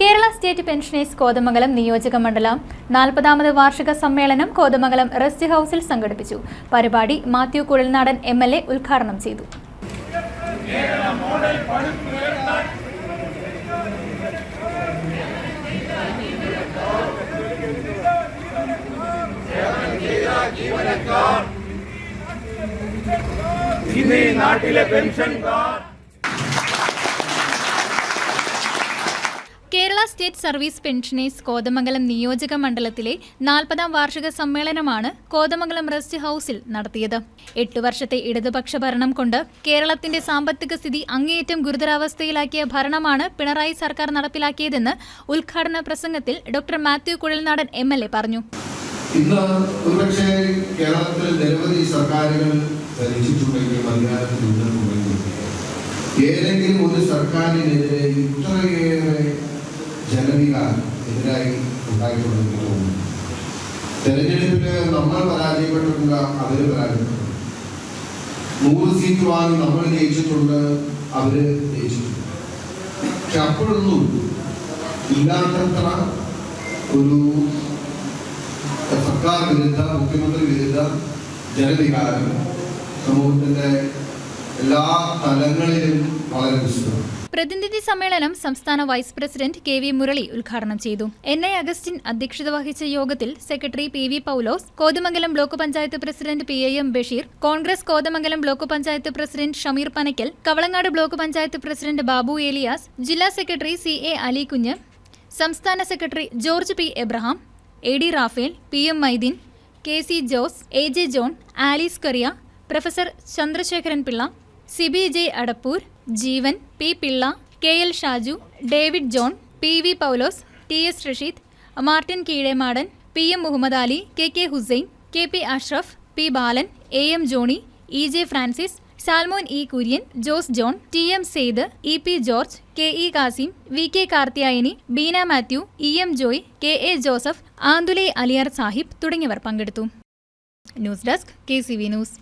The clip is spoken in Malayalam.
കേരള സ്റ്റേറ്റ് പെൻഷനേഴ്സ് കോതമംഗലം നിയോജക മണ്ഡലം. നാൽപ്പതാമത് വാർഷിക സമ്മേളനം കോതമംഗലം റെസ്റ്റ് ഹൗസിൽ സംഘടിപ്പിച്ചു. പരിപാടി Mathew Kuzhalnadan M L A ഉദ്ഘാടനം ചെയ്തു. നാട്ടിലെ Kerala state service pensioners Kothamangalam നിയോജക മണ്ഡലത്തിലെ നാൽപ്പതാം വാർഷിക സമ്മേളനമാണ് കോതമംഗലം റെസ്റ്റ് ഹൌസിൽ നടത്തിയത്. എട്ടു വർഷത്തെ ഇടതുപക്ഷ ഭരണം കൊണ്ട് കേരളത്തിന്റെ സാമ്പത്തിക സ്ഥിതി അങ്ങേയറ്റം ഗുരുതരാവസ്ഥയിലാക്കിയ ഭരണമാണ് പിണറായി സർക്കാർ നടപ്പിലാക്കിയതെന്ന് ഉദ്ഘാടന പ്രസംഗത്തിൽ doctor Mathew Kuzhalnadan M L A പറഞ്ഞു. കേരളത്തിൽ സർക്കാരുകൾ ഏതെങ്കിലും ഒരു സർക്കാരിനെതിരെ എതിരായി ഉണ്ടായിട്ടുണ്ടെന്ന് തോന്നുന്നു. തെരഞ്ഞെടുപ്പിൽ നമ്മൾ പരാജയപ്പെട്ടിട്ടുണ്ട് അവർ പരാജയപ്പെട്ടു നൂറ് സീറ്റ് വാങ്ങി നമ്മൾ ജയിച്ചിട്ടുണ്ട് അവർ ജയിച്ചിട്ടുണ്ട്. പക്ഷെ അപ്പോഴൊന്നും ഇല്ലാത്തത്ര ഒരു സർക്കാർ വിരുദ്ധ മുഖ്യമന്ത്രി വിരുദ്ധ ജനവികാരം സമൂഹത്തിന്റെ എല്ലാ തലങ്ങളിലും വളരെ വിശദമാണ് പ്രതിനിധി സമ്മേളനം സംസ്ഥാന vice president K V Murali ഉദ്ഘാടനം ചെയ്തു. എൻ ഐ അഗസ്റ്റിൻ അധ്യക്ഷത വഹിച്ച യോഗത്തിൽ secretary P V Paulose Kothamangalam block panchayat president P A M Basheer Congress Kothamangalam block panchayat president Shameer Panakkal Kavalangad block panchayat president Babu Eliyas ജില്ലാ സെക്രട്ടറി സി എ അലികുഞ്ഞ് സംസ്ഥാന secretary George P Abraham A D Raphael P M Maideen K C Jose A J John Alice Kariya professor Chandrasekharan Pillai Sibi J Adappoor Jeevan P Pillai K L Shaju David John P V Paulose T S Rasheed Martin Keezhemadan P M Muhammad Ali K K Hussain K P Ashraf P Balan A M Johnny E J Francis Salmon E Kurian Jose John T M Sayed E P George K E Kasim V K Karthiyayani Beena Mathew E M Joy K A Joseph Antule Aliyar Sahib തുടങ്ങിയവർ പങ്കെടുത്തു. News desk K C V news.